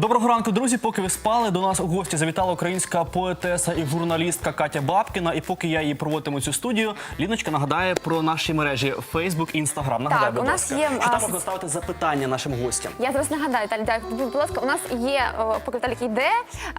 Доброго ранку, друзі. Поки ви спали, до нас у гості завітала українська поетеса і журналістка Катя Бабкіна. І поки я її проводитиму цю студію, Ліночка нагадає про наші мережі Facebook і Instagram. Нагадай, Так, будь у нас ласка, є, що там можна ставити запитання нашим гостям. Я зараз нагадаю, Таль, так, будь ласка, у нас є, поки Віталік йде,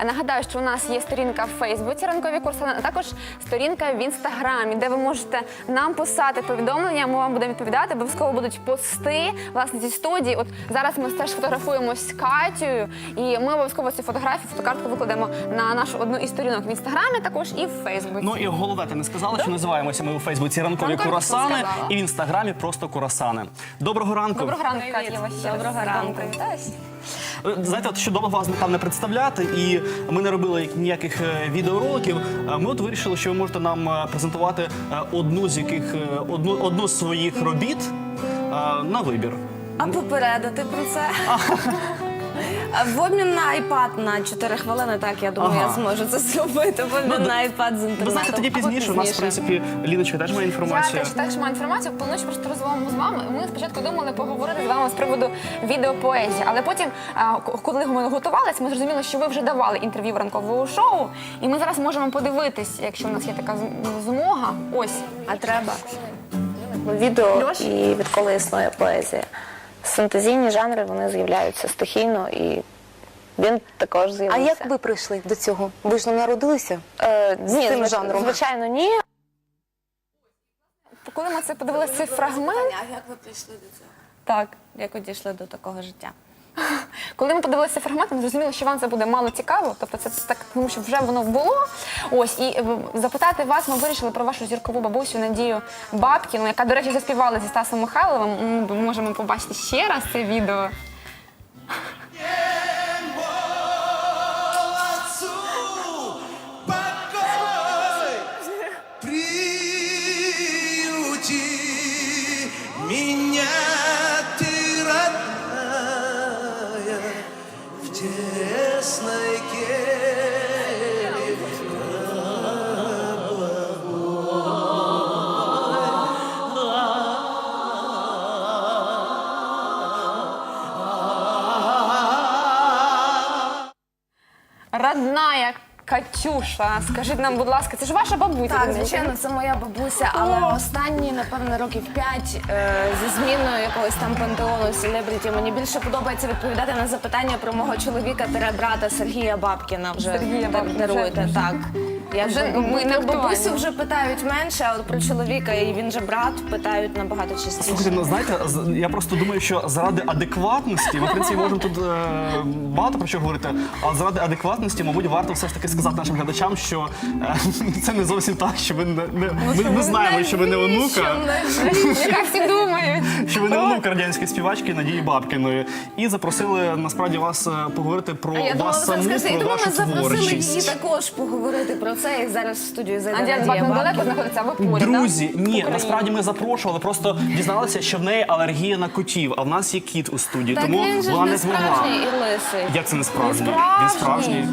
нагадаю, що у нас є сторінка в Фейсбуці ранкові курси, а також сторінка в інстаграмі, де ви можете нам писати повідомлення. Ми вам будемо відповідати. Обов'язково будуть пости власне зі студії. От зараз ми теж фотографуємось з Катєю, і ми обов'язково цю фотографію, фотокартку викладемо на нашу одну із сторінок в інстаграмі, також і в Фейсбуці. Ну і головне, ти не сказала, що називаємося ми у Фейсбуці ранкові Ранкові курасани і в інстаграмі просто курасани. Доброго ранку. Доброго ранку, Катя. Доброго ранку. Е, Знаєте, от що довго вас там не представляти, і ми не робили ніяких е, відеороликів. Е, Ми от вирішили, що ви можете нам е, презентувати е, одну з яких е, одну, одну з своїх робіт е, на вибір. А попередити про це? В обмін на iPad на 4 хвилини, так я думаю, Ага. я зможу це зробити. В обмін Ну, на iPad з інтернетом. Ви знаєте, тоді пізніше у нас, в принципі, Ліночка теж має Я інформацію. теж також маю інформацію. Плануючи просто розмову з вами. Ми спочатку думали поговорити з вами з приводу відеопоезії, але потім, а, к- коли ми готувалися, ми зрозуміли, що ви вже давали інтерв'ю в ранковому шоу, і ми зараз можемо подивитись, якщо у нас є така з- змога. Ось А треба. відео Льош? і відколи існує поезія. Синтезійні жанри вони з'являються стихійно, і він також А з'явився. як ви прийшли до цього? Ви ж не народилися? Е, ні, цим звич- жанром? Звичайно, ні. коли ми це подивилися цей фрагмент. Як ви прийшли до цього? Так. Як ви дійшли до такого життя? Коли ми подивилися фрагмент, ми зрозуміли, що вам це буде мало цікаво. Тобто це так, тому що вже воно було. Ось і е, запитати вас, ми вирішили про вашу зіркову бабусю Надію Бабкіну, яка, до речі, заспівала зі Стасом Михайловим. Ми можемо побачити ще раз це відео. В тесной келье Катюша, скажіть нам, будь ласка, це ж ваша бабуся? Так, звичайно, це моя бабуся, але останні, напевно, років п'ять е, зі зміною якогось там пантеону селебріті мені більше подобається відповідати на запитання про мого чоловіка тере брата Сергія Бабкіна. Вже Сергія так Бабкіна, даруєте. вже- Так. Я вже ми не про бабусю вже питають менше, а от про чоловіка, і він же брат, питають набагато частіше. Слухайте, ну знаєте, з- я просто думаю, що заради адекватності, ми в принципі можемо тут е, багато про що говорити, але заради адекватності, мабуть, варто все ж таки сказати нашим глядачам, що е, це не зовсім так, що ви не, не ми, ми знаємо, що ви не онука. Яка всі думають. що ви не онука радянської співачки Надії Бабкіної. І запросили насправді вас е, поговорити про А я думала, вас ви саму, про вашу ми запросили її творчість. також поговорити про це, і зараз в студію зайде Надія Надія Бабкіна далеко Бабкіна. знаходиться, а ви поряд, Друзі, да? ні, Україна. насправді ми запрошували, просто дізналися, що в неї алергія на котів, а в нас є кіт у студії, Так тому він же ж вона не не змогла. справжній і лисий. Як це не справжній? Не Він справжній. справжній.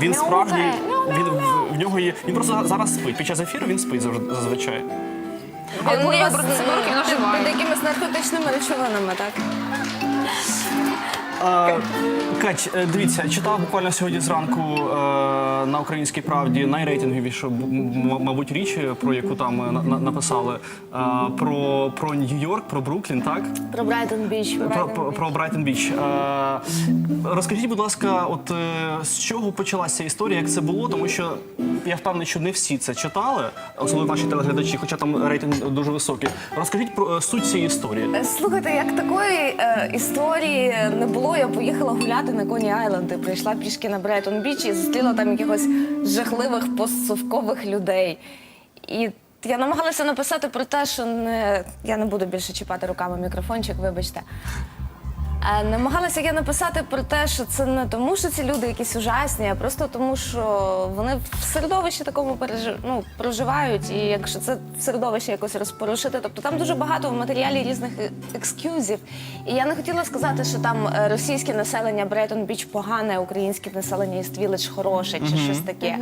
Він справжній. Він в, в нього є. Він просто зараз спить. Під час ефіру він спить завжди- зазвичай. Але вас, він ну. Під якимись наркотичними речовинами, так? Кать, е, дивіться, читав буквально сьогодні зранку е, на українській правді найрейтинговішу, м- м- мабуть, річ, про яку там е, на- на- написали. е, про, про Нью-Йорк, про Бруклін, так? Про Брайтон Біч. Про, про, про Брайтон Біч. Е, розкажіть, будь ласка, от е, з чого почалася історія, як це було? Тому що я впевнений, що не всі це читали, особливо наші телеглядачі, хоча там рейтинг дуже високий. Розкажіть про е, суть цієї історії. Слухайте, як такої е, історії не було, я поїхала гуляти на Коні Айленд і прийшла пішки на Брайтон Біч і зустріла там якихось жахливих постсовкових людей. І я намагалася написати про те, що не я не буду більше чіпати руками мікрофончик, вибачте. Е, Намагалася я написати про те, що це не тому, що ці люди якісь ужасні, а просто тому, що вони в середовищі такому пережи... ну, проживають, і якщо це середовище якось розпорушити, тобто там дуже багато в матеріалі різних е- екскюзів. І я не хотіла сказати, що там е, російське населення Брайтон Біч погане, а українське населення Іст Віледж хороше чи щось таке.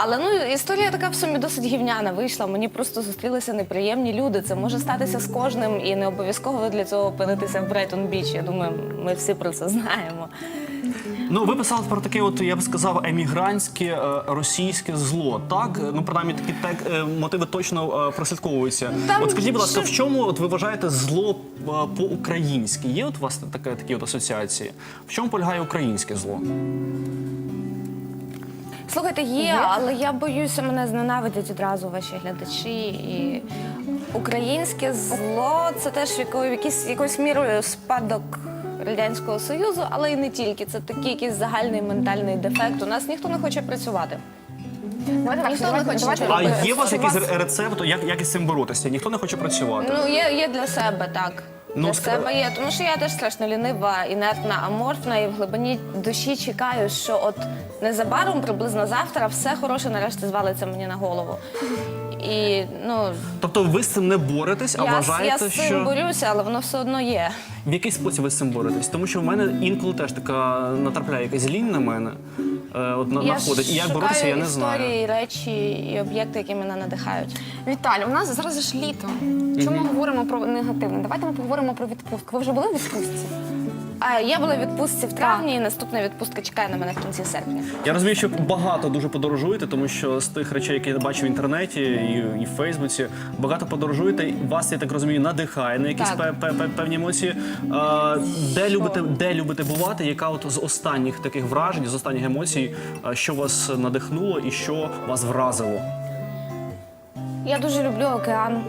Але ну історія така в сумі досить гівняна вийшла. Мені просто зустрілися неприємні люди. Це може статися з кожним, і не обов'язково для цього опинитися в Брайтон Біч. Я думаю, ми всі про це знаємо. Ну, ви писали про таке, от я б сказав, емігрантське е, російське зло. Так, ну принаймні такі так е, мотиви точно е, прослідковуються. Там от скажіть, будь ласка, в чому от ви вважаєте зло е, по-українськи? Є от у вас таке такі от асоціації? В чому полягає українське зло? Слухайте, є, але я боюся, мене зненавидять одразу ваші глядачі. І українське зло це теж якою, якісь, якоюсь мірою спадок Радянського Союзу, але і не тільки. Це такий якийсь загальний ментальний дефект. У нас ніхто не хоче працювати. Давайте Ніхто не хоче давайте нічого А є у вас якийсь рецепт, як, як із цим боротися? Ніхто не хоче працювати. Ну, є, є для себе, так. Ну, для ск- себе є, тому що я теж страшно лінива, інертна, аморфна, і в глибині душі чекаю, що от незабаром, приблизно завтра, все хороше нарешті звалиться мені на голову. І ну Тобто ви з цим не боретесь, а я, вважаєте, я з цим що борюся, але воно все одно є. в який спосіб ви з цим боретесь? Тому що в мене інколи теж така натрапляє якась лінь на мене. Е, от на- я находить. І як боротися, я не історії, речі і об'єкти, які мене надихають. Віталь, у нас зараз ж літо. Чому ми говоримо про негативне? Давайте ми поговоримо про відпустку. Ви вже були в відпустці? А я була в відпустці в травні, і наступна відпустка чекає на мене в кінці серпня. Я розумію, що багато дуже подорожуєте, тому що з тих речей, які я бачу в інтернеті і, і в Фейсбуці, багато подорожуєте. Вас, я так розумію, надихає на якісь Так. пе- пе- пе- певні емоції. А, де, любите, де любите бувати? Яка от з останніх таких вражень, з останніх емоцій, а, що вас надихнуло і що вас вразило? Я дуже люблю океан.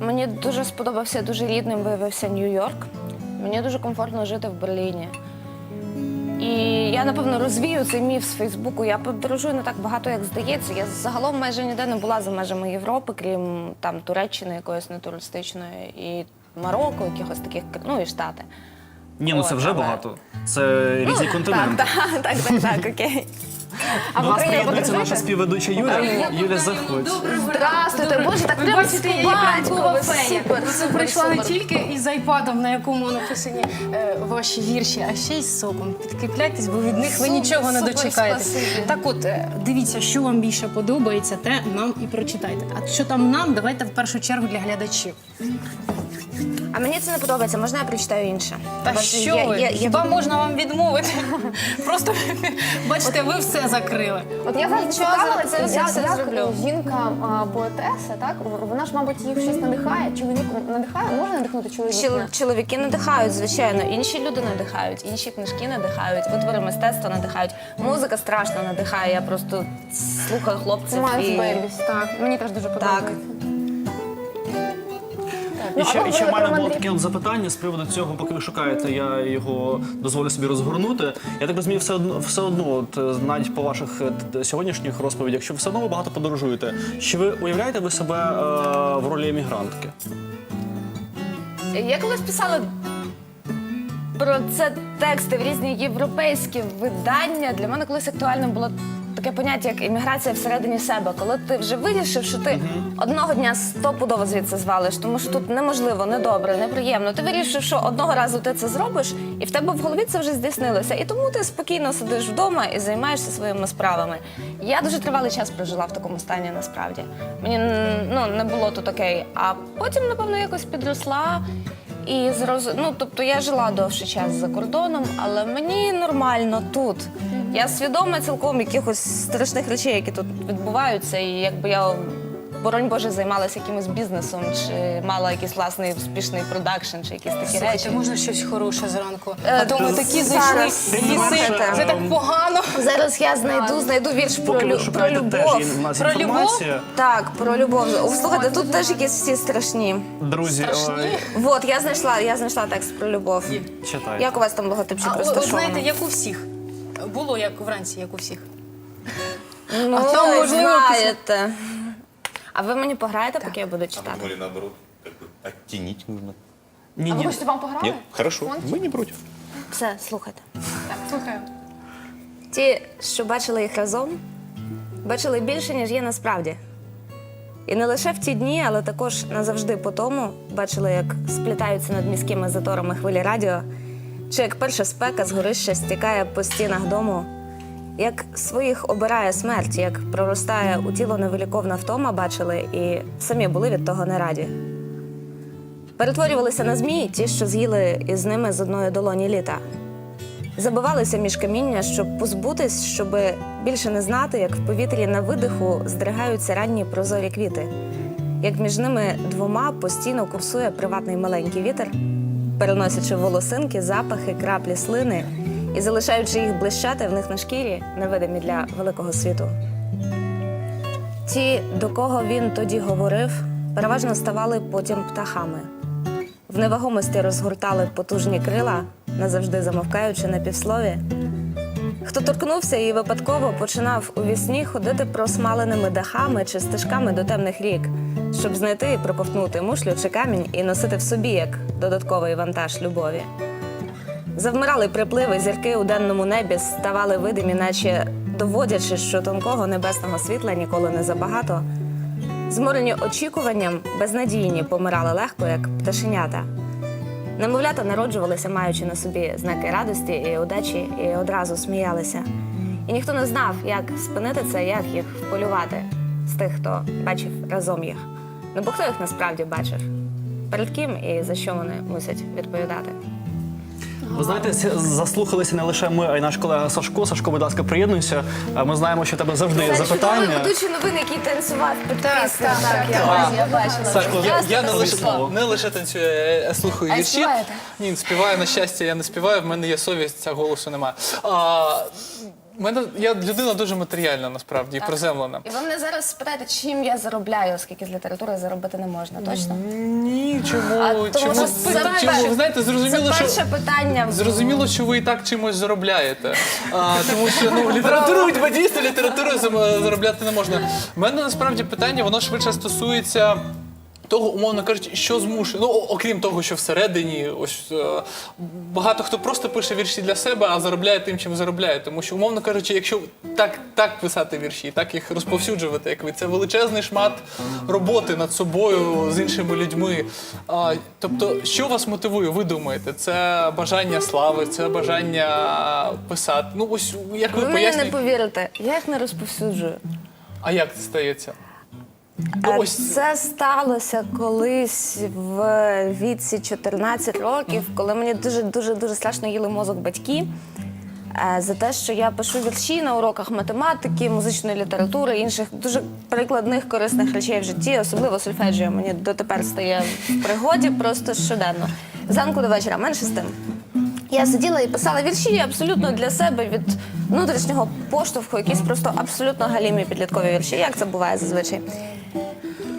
Мені дуже сподобався, дуже рідним виявився Нью-Йорк. Мені дуже комфортно жити в Берліні. І я, напевно, розвію цей міф з Фейсбуку. Я подорожую не так багато, як здається. Я загалом майже ніде не була за межами Європи, крім там Туреччини якоїсь нетуристичної, і Марокко, якихось таких, ну і Штати. Ні, ну це вже багато. Це різні континенти. Так, так, так, так, так, окей. А в нас Україні приєднується наша подорожуєте? співведуча Юля. Юля, заходь. Здравствуйте, боже, так прямо бачите, фея. супер, Це супер, прийшла не супер. тільки із айпадом, на якому написані е, ваші вірші, а ще й з соком. Підкріпляйтесь, бо від них ви Супер, нічого не супер, дочекаєтесь. спасибі. Так от, е, дивіться, що вам більше подобається, те нам і прочитайте. А що там нам, давайте в першу чергу для глядачів. А мені це не подобається, можна я прочитаю інше? Та Бачите, що є- ви? є- є Хіба можна вам відмовити? Просто бачите, ви все закрили. От я зараз Нічого, цікавила, це я як зроблю. жінка а, поетеса, так вона ж, мабуть, їх щось надихає. Чоловік надихає, може надихнути чоловіка? Чол- Чоловіки надихають, звичайно. Інші люди надихають, інші книжки надихають, витвори мистецтва надихають. Музика страшно надихає. Я просто слухаю хлопців. Майлз і... Бейбіс, так. Мені теж дуже подобається. І ще, і ще в мене було таке от запитання з приводу цього, поки ви шукаєте, я його дозволю собі розгорнути. Я так розумію, все одно, все одно, от, е, навіть по ваших е, сьогоднішніх розповідях, що все одно ви багато подорожуєте. Чи ви уявляєте ви себе е, в ролі емігрантки? Я колись писала про це тексти в різні європейські видання. Для мене колись актуальним було таке поняття, як імміграція всередині себе. Коли ти вже вирішив, що ти одного дня стопудово звідси звалиш, тому що тут неможливо, недобре, неприємно. Ти вирішив, що одного разу ти це зробиш, і в тебе в голові це вже здійснилося. І тому ти спокійно сидиш вдома і займаєшся своїми справами. Я дуже тривалий час прожила в такому стані, насправді. Мені ну, не було тут окей. А потім, напевно, якось підросла. І зроз... ну, тобто я жила довший час за кордоном, але мені нормально тут. Я свідома цілком якихось страшних речей, які тут відбуваються, і якби я, боронь Боже, займалася якимось бізнесом, чи мала якийсь власний успішний продакшн, чи якісь такі речі. Можна щось хороше зранку. Е, А то ми такі зараз, зайшли ліси, слухайте. це так погано. Зараз я знайду, знайду вірш про, Поки ви лю... про шукаєте, теж любов. в нас Про любов? інформація. Так, про любов. О, Слухайте, тут теж якісь всі страшні. Друзі, ой, От, я знайшла, я знайшла текст про любов. читайте. Як у вас там логотипчик А, от, розташований? знаєте, як у всіх. Було як вранці, як у всіх. Ну, А там, ви можливо, знаєте. А ви мені пограєте, поки я буду читати? Думали, наоборот, как бы оттенить нужно. Ні, А ви хочете вам пограти? Нет? Хорошо, мы не против. Все, слухайте. Так, слухаю. Ті, що бачили їх разом, бачили більше, ніж є насправді. І не лише в ті дні, але також назавжди по тому бачили, як сплітаються над міськими заторами хвилі радіо, чи як перша спека з горища стікає по стінах дому, як своїх обирає смерть, як проростає у тіло невиліковна втома, бачили і самі були від того не раді. Перетворювалися на змії ті, що з'їли із ними з одної долоні літа. Забивалися між каміння, щоб позбутись, щоб більше не знати, як в повітрі на видиху здригаються ранні прозорі квіти, як між ними двома постійно курсує приватний маленький вітер, переносячи волосинки, запахи, краплі слини і залишаючи їх блищати в них на шкірі, невидимі для великого світу. Ті, до кого він тоді говорив, переважно ставали потім птахами. В невагомості розгортали потужні крила, назавжди замовкаючи на півслові. Хто торкнувся і випадково починав у вісні ходити просмаленими дахами чи стежками до темних рік, щоб знайти і проковтнути мушлю чи камінь і носити в собі як додатковий вантаж любові. Завмирали припливи, зірки у денному небі ставали видимі, наче доводячи, що тонкого небесного світла ніколи не забагато. Зморені очікуванням, безнадійні помирали легко, як пташенята. Немовлята народжувалися, маючи на собі знаки радості і удачі, і одразу сміялися. І ніхто не знав, як спинити це, як їх вполювати з тих, хто бачив разом їх. Ну бо хто їх насправді бачив? Перед ким і за що вони мусять відповідати? Ви знаєте, заслухалися не лише ми, а й наш колега Сашко. Сашко, будь ласка, приєднуйся. Е, Ми знаємо, що в тебе завжди є запитання. ведучий новини, який танцював під пісню. так, я, я бачила. Сашко, я, я не, лише, слово. не лише танцюю, я, слухаю А вірші. співаєте? Ні, співаю, на щастя, я не співаю, в мене є совість, а голосу немає. А, мене, я людина дуже матеріальна, насправді, і приземлена. І ви мене зараз спитаєте, чим я заробляю, оскільки з літератури заробити не можна, точно? Ні, чому? А тому чому, що це, чому? Ви знаєте, зрозуміло, Це що. перше питання. Зрозуміло, що ви і так чимось заробляєте. А, тому що ну, літературу бо дійсно літературою зам- заробляти не можна. У мене насправді питання, воно швидше стосується. Того, умовно кажучи, що змушує. Ну, окрім того, що всередині, ось е, багато хто просто пише вірші для себе, а заробляє тим, чим заробляє. Тому що, умовно кажучи, якщо так, так писати вірші, так їх розповсюджувати, як ви, це величезний шмат роботи над собою з іншими людьми. А, тобто, що вас мотивує? Ви думаєте? Це бажання слави, це бажання писати. Ну, ось як ви, Ви мені не повірите, я їх не розповсюджую. а як це стається? Е, ось Це сталося колись в віці 14 років, коли мені дуже дуже дуже страшно їли мозок батьки. е, За те, що я пишу вірші на уроках математики, музичної літератури, інших дуже прикладних корисних речей в житті, особливо сольфеджіо мені дотепер стає в пригоді просто щоденно. Зранку до вечора, менше з тим. Я сиділа і писала вірші абсолютно для себе від внутрішнього поштовху, якісь просто абсолютно галімі підліткові вірші, як це буває зазвичай.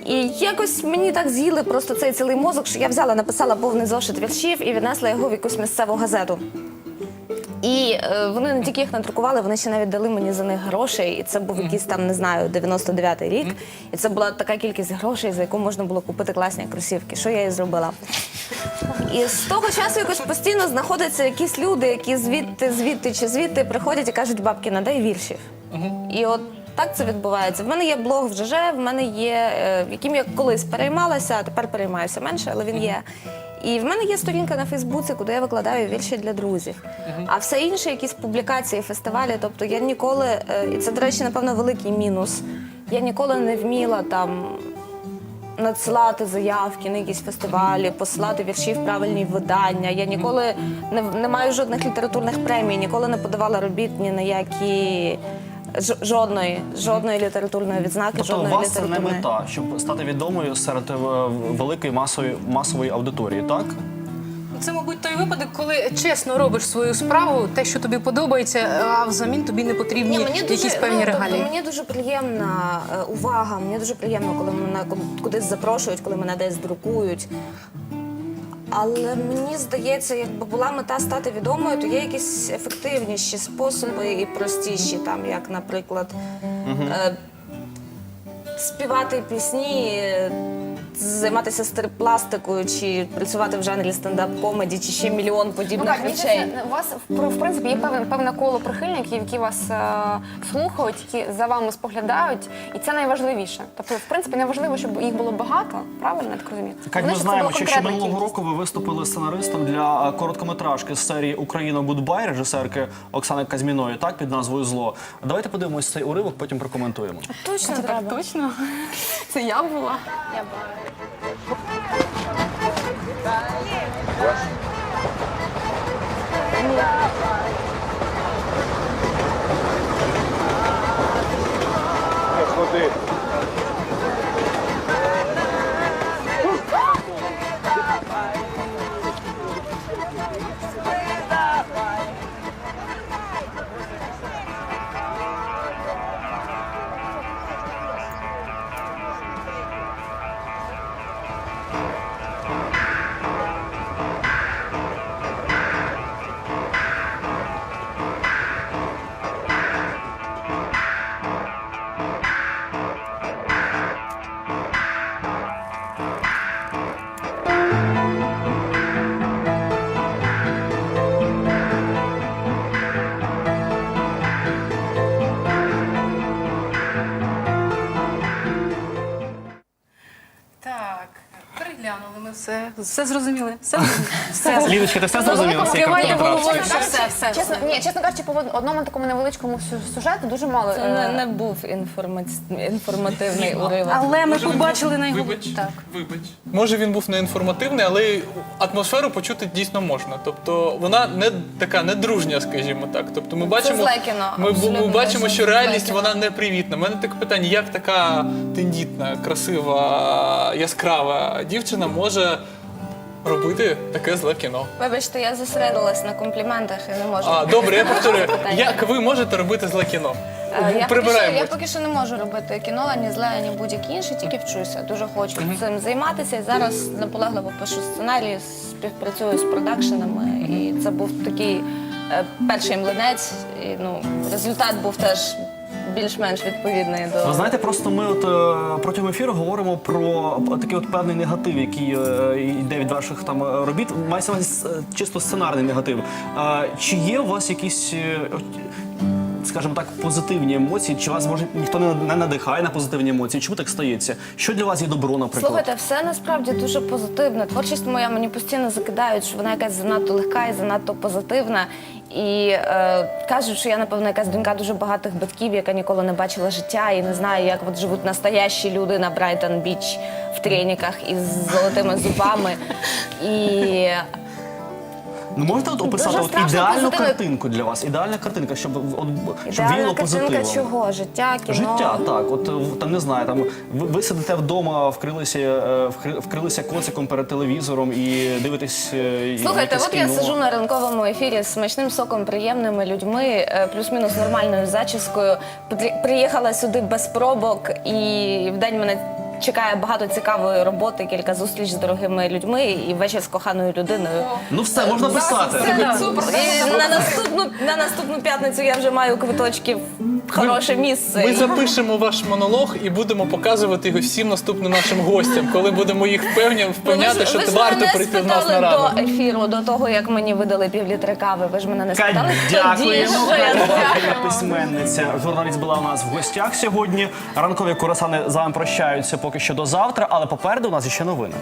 І якось мені так з'їли просто цей цілий мозок, що я взяла, написала повний зошит віршів і віднесла його в якусь місцеву газету. І е, вони не тільки їх надрукували, вони ще навіть дали мені за них грошей. І це був якийсь там, не знаю, 99-й рік. І це була така кількість грошей, за яку можна було купити класні кросівки. Що я і зробила. І з того часу якось постійно знаходяться якісь люди, які звідти, звідти чи звідти приходять і кажуть, бабки, надай віршів. І от так це відбувається. В мене є блог в ЖЖ, в мене є, е, яким я колись переймалася, а тепер переймаюся менше, але він є. І в мене є сторінка на Фейсбуці, куди я викладаю вірші для друзів. А все інше, якісь публікації, фестивалі. Тобто я ніколи, е, і це, до речі, напевно, великий мінус. Я ніколи не вміла там надсилати заявки на якісь фестивалі, посилати вірші в правильні видання. Я ніколи не, не маю жодних літературних премій, ніколи не подавала робіт ні на які ж- жодної, жодної літературної відзнаки, Тобто у жодної вас це не літературної. мета, щоб стати відомою серед е, великої масової масової аудиторії, так? Це, мабуть, той випадок, коли чесно робиш свою справу, те, що тобі подобається, а взамін тобі не потрібні Ні, мені якісь певні ну, тобто, мені дуже приємна е, увага, мені дуже приємно, коли мене ку- кудись запрошують, коли мене десь друкують. Але мені здається, якби була мета стати відомою, то є якісь ефективніші способи і простіші, там, як, наприклад, е, співати пісні. е, займатися стрип-пластикою, чи працювати в жанрі стендап-комеді, чи ще мільйон Ну подібних так, речей. здається, у вас в, в принципі є певне, певне коло прихильників, які вас е, слухають, які за вами споглядають, і це найважливіше. Тобто, в принципі, не важливо, щоб їх було багато, правильно я так розумію? Як Головне, ми щоб це знаємо, була що ще конкретна минулого кількість. року ви виступили сценаристом для е, короткометражки з серії Україна Гудбай режисерки Оксани Казміної, так під назвою Зло. Давайте подивимось цей уривок, потім прокоментуємо. Точно треба. Точно? Це я була. Так, все. Все зрозуміли. Все зрозуміли. Все. Лідочка, ти все зрозуміла? Кивайте головою, що все, все. Чесно, ні, чесно кажучи, по одному такому невеличкому сю- сюжету дуже мало. Це е, не, не був інформац- інформативний уривок. Але ми побачили найголовніше. Вибач, Так. вибач. Може він був не інформативний, але атмосферу почути дійсно можна. Тобто вона не така недружня, скажімо так. Тобто ми бачимо, зле кіно, ми, бу- ми абсолютно бачимо, що реальність кіно. вона непривітна. У мене таке питання: як така тендітна, красива, яскрава дівчина може робити таке зле кіно? Вибачте, я зосередилась на компліментах і не можу. А добре, я повторюю, як ви можете робити зле кіно? Е, Я поки, що, Прибираємо. я поки що не можу робити кіно, ані зле, ані будь-які інші, тільки вчуся. Дуже хочу цим займатися. І зараз наполегливо пишу сценарії, співпрацюю з продакшенами. І це був такий е, перший млинець. І ну, результат був теж більш-менш відповідний до. Ви знаєте, просто ми от е, протягом ефіру говоримо про такий от певний негатив, який е, йде від ваших там е, робіт. Мається на увазі е, чисто сценарний негатив. Е, Чи є у вас якісь, е, от, скажімо так, позитивні емоції? Чи вас може ніхто не не надихає на позитивні емоції? Чому так стається? Що для вас є добро, наприклад? Слухайте, все насправді дуже позитивне. Творчість моя мені постійно закидають, що вона якась занадто легка і занадто позитивна. І е, кажуть, що я, напевно, якась донька дуже багатих батьків, яка ніколи не бачила життя і не знає, як от живуть настоящі люди на Брайтон Біч в треніках із золотими зубами. І Ну можете от описати Дуже от страшно ідеальну позитивно. картинку для вас? Ідеальна картинка, щоб от щоб ідеальна віяло картинка позитивом. чого? Життя, кіно. Життя, так. От е, там не знаю, там ви, ви сидите вдома, вкрилися, е, вкри- вкрилися коциком перед телевізором і дивитесь. е, Слухайте, якесь от я кіно. сижу на ранковому ефірі з смачним соком, приємними людьми, е, плюс-мінус нормальною зачіскою. Потрі- Приїхала сюди без пробок, і в день мене чекає багато цікавої роботи, кілька зустріч з дорогими людьми і вечір з коханою людиною. Ну все, можна писати. І на наступну на наступну п'ятницю я вже маю квиточки хороше місце. Ми запишемо ваш монолог і будемо показувати його всім наступним нашим гостям, коли будемо їх впевня- Ну, впевняти, ви що ви варто мене прийти в нас на спитали ранок. до ефіру, до того, як мені видали півлітри кави. Ви ж мене не спитали. Дякуємо. Тоді що я Дякуємо. Письменниця. Журналіст була у нас в гостях сьогодні. Ранкові курасани з вами прощаються поки що до завтра, але попереду у нас ще новини.